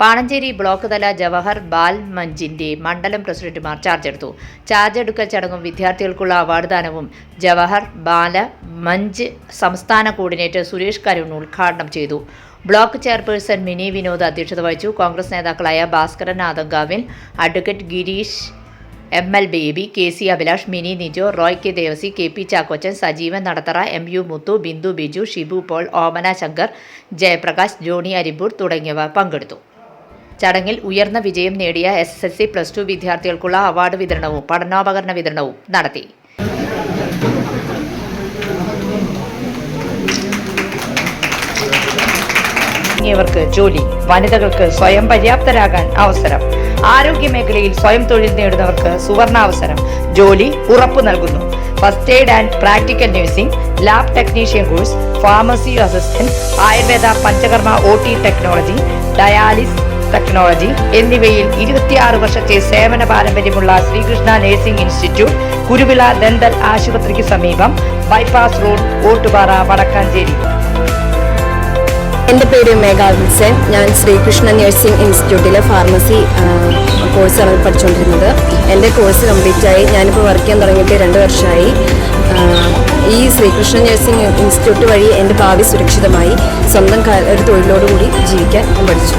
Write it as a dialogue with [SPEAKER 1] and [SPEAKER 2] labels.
[SPEAKER 1] Panancheri block തല ജവഹർ ബാൽ മഞ്ചിന്റെ മണ്ഡലം പ്രസിഡന്റുമാർ ചാർജ് എടുത്തു ചാർജ് എടുക്കൽ ചടങ്ങും വിദ്യാർത്ഥികൾക്കുള്ള അവാർഡ്ദാനവും ജവഹർ ബാല മഞ്ച് സംസ്ഥാന കോർഡിനേറ്റർ സുരേഷ് കരുൺ ഉദ്ഘാടനം ചെയ്തു. ബ്ലോക്ക് ചെയർപേഴ്സൺ മിനി വിനോദ് അധ്യക്ഷത വഹിച്ചു. കോൺഗ്രസ് നേതാക്കളായ Bhaskaran Adankavil advocate Girish M L Baby K C Abhilash Mini Nijo Roy K Devasi K P Chakkochan Sajeevan Nadathara M U Muthu Bindu Biju Shibu Paul Omana Shankar Jayaprakash Johnny Arimpur തുടങ്ങിയവർ പങ്കെടുത്തു. ചടങ്ങിൽ ഉയർന്ന വിജയം നേടിയ S S L C plus two വിദ്യാർത്ഥികൾക്കുള്ള award വിതരണവും പഠനോപകരണ വിതരണവും നടത്തി. തുടങ്ങിയവർക്ക് ജോലി വനിതകൾക്ക് സ്വയം പര്യാപ്തരാകാൻ അവസരം ആരോഗ്യ മേഖലയിൽ സ്വയം തൊഴിൽ നേടുന്നവർക്ക് സുവർണാവസരം ജോലി ഉറപ്പു നൽകുന്നു. First aid and practical nursing lab technician course pharmacy assistant Ayurveda Panchakarma O T technology dialysis technology എന്നിവയിൽ ഇരുപത്തിയാറ് വർഷത്തെ സേവന പാരമ്പര്യമുള്ള Sreekrishna nursing institute Kuruvila dental ആശുപത്രിക്ക് സമീപം ബൈപ്പാസ് റോഡ് ഓട്ടുപാറ വടക്കാഞ്ചേരി.
[SPEAKER 2] എന്റെ പേര് മേഘ വിൽസൻ ഞാൻ ശ്രീകൃഷ്ണ നഴ്സിംഗ് ഇൻസ്റ്റിറ്റ്യൂട്ടിലെ ഫാർമസി കോഴ്സാണ് പഠിച്ചുകൊണ്ടിരുന്നത്. എന്റെ കോഴ്സ് കംപ്ലീറ്റ് ആയി. ഞാനിപ്പോൾ വർക്ക് ചെയ്യാൻ തുടങ്ങിയിട്ട് രണ്ട് വർഷമായി ഈ ശ്രീകൃഷ്ണ നഴ്സിംഗ് ഇൻസ്റ്റിറ്റ്യൂട്ട് വഴി എന്റെ ഭാവി സുരക്ഷിതമായി സ്വന്തം ഒരു തൊഴിലോടുകൂടി ജീവിക്കാൻ ഞാൻ പഠിച്ചു.